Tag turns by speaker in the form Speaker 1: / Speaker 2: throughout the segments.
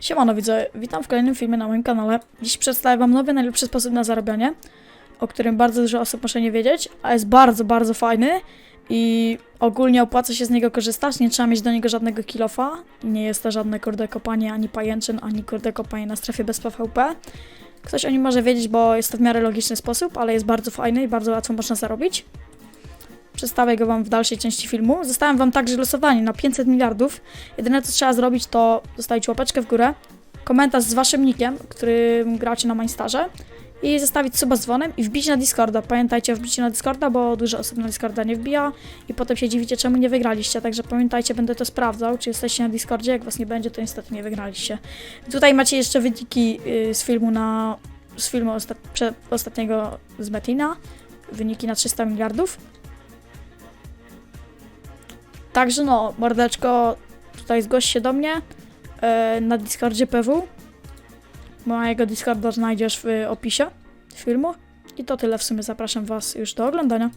Speaker 1: Siemano widzowie, witam w kolejnym filmie na moim kanale. Dziś przedstawię wam nowy, najlepszy sposób na zarabianie, o którym bardzo dużo osób może nie wiedzieć, a jest bardzo, bardzo fajny i ogólnie opłaca się z niego korzystać, nie trzeba mieć do niego żadnego kilofa, nie jest to żadne kurde kopanie, ani pajęczyn, ani kurde kopanie na strefie bez PvP. Ktoś o nim może wiedzieć, bo jest to w miarę logiczny sposób, ale jest bardzo fajny i bardzo łatwo można zarobić. Przedstawię go wam w dalszej części filmu. Zostałem wam także losowanie na 500 miliardów. Jedyne co trzeba zrobić to zostawić łapeczkę w górę, komentarz z waszym nickiem, którym gracie na Mainstarze i zostawić suba z dzwonem i wbić na Discorda. Pamiętajcie wbiciu na Discorda, bo dużo osób na Discorda nie wbija i potem się dziwicie czemu nie wygraliście, także pamiętajcie, będę to sprawdzał, czy jesteście na Discordzie, jak was nie będzie, to niestety nie wygraliście. Tutaj macie jeszcze wyniki y, z filmu na z filmu prze, ostatniego z Metina, wyniki na 300 miliardów. Także no, mordeczko, tutaj zgłoś się do mnie e, na Discordzie PW. Mojego Discorda znajdziesz w opisie filmu. I to tyle w sumie, zapraszam was już do oglądania.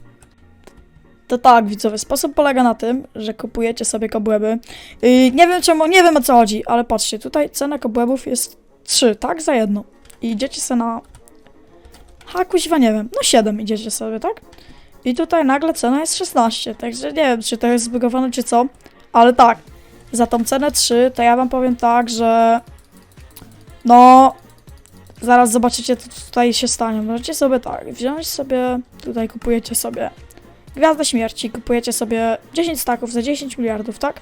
Speaker 1: To tak, widzowie, sposób polega na tym, że kupujecie sobie kobłęby. Yy, nie wiem czemu, nie wiem o co chodzi, ale patrzcie, tutaj cena kobłębów jest 3, tak? Za jedno. I idziecie sobie na... Ha, kuźwa, nie wiem, no 7 idziecie sobie, tak? I tutaj nagle cena jest 16, także nie wiem, czy to jest zbugowane, czy co. Ale tak, za tą cenę 3, to ja wam powiem tak, że... No... Zaraz zobaczycie, co tutaj się stanie. Możecie sobie tak, wziąć sobie... Tutaj kupujecie sobie... Gwiazdę Śmierci, kupujecie sobie 10 staków za 10 miliardów, tak?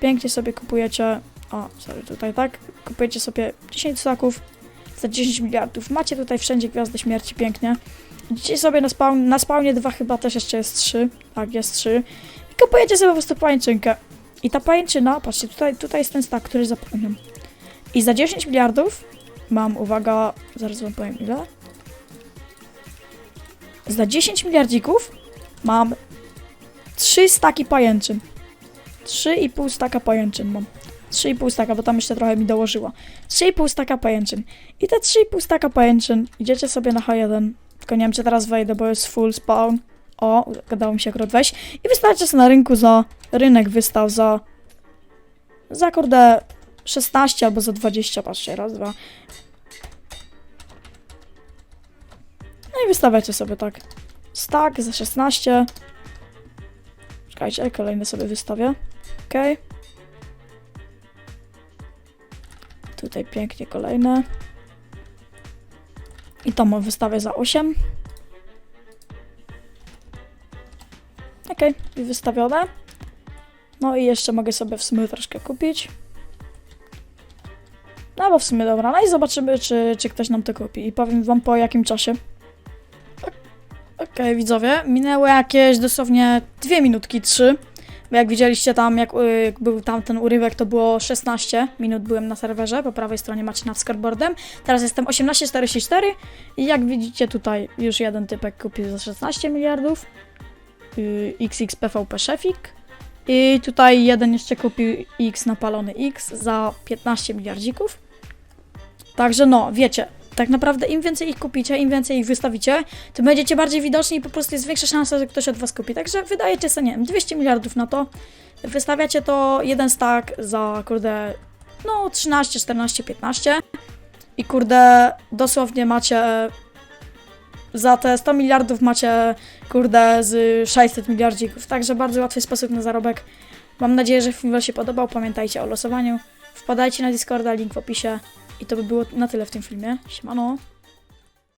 Speaker 1: Pięknie sobie kupujecie... O, sorry, tutaj tak. Kupujecie sobie 10 staków za 10 miliardów. Macie tutaj wszędzie Gwiazdę Śmierci, pięknie. Idziecie sobie na, spawn, na spawnie dwa chyba też jeszcze jest trzy. Tak, jest trzy. I kupujecie sobie po prostu pajęczynkę. I ta pajęczyna, patrzcie, tutaj, tutaj jest ten stak, który zapomniałem. I za 10 miliardów mam, uwaga, zaraz wam powiem ile. Za 10 miliardzików mam 3 staki pajęczyn. 3,5 staka pajęczyn mam. 3,5 staka, bo tam jeszcze trochę mi dołożyła. 3,5 staka pajęczyn. I te 3,5 staka pajęczyn idziecie sobie na H1. Tylko nie wiem, czy teraz wejdę, bo jest full spawn. O, udało mi się akurat wejść. I wystarczy sobie na rynku za... Rynek wystał za... Za kurde 16 albo za 20, patrzcie, raz, dwa. No i wystawiacie sobie tak. Stack za 16. Czekajcie, kolejny sobie wystawię. Okej. Tutaj pięknie kolejne. I to mam wystawię za 8. Okej, i wystawione. No i jeszcze mogę sobie w sumie troszkę kupić. No bo w sumie dobra, no i zobaczymy, czy, czy ktoś nam to kupi. I powiem wam po jakim czasie. Ok- Okej, widzowie, minęły jakieś dosłownie dwie minutki, trzy. Bo jak widzieliście tam, jak, y, jak był tam ten urywek, to było 16 minut byłem na serwerze. Po prawej stronie macie nad scoreboardem. Teraz jestem 18,44 i jak widzicie tutaj już jeden typek kupił za 16 miliardów. Y, XXPVP Szefik. I tutaj jeden jeszcze kupił X napalony X za 15 miliardzików. Także no, wiecie, tak naprawdę im więcej ich kupicie, im więcej ich wystawicie, tym będziecie bardziej widoczni i po prostu jest większa szansa, że ktoś od was kupi. Także wydajecie sobie, nie wiem, 200 miliardów na to. Wystawiacie to jeden stack za, kurde, no 13, 14, 15. I kurde, dosłownie macie za te 100 miliardów macie, kurde, z 600 miliardzików. Także bardzo łatwy sposób na zarobek. Mam nadzieję, że film Wam się podobał. Pamiętajcie o losowaniu. Wpadajcie na Discorda, link w opisie. I to by było na tyle w tym filmie. Siemano.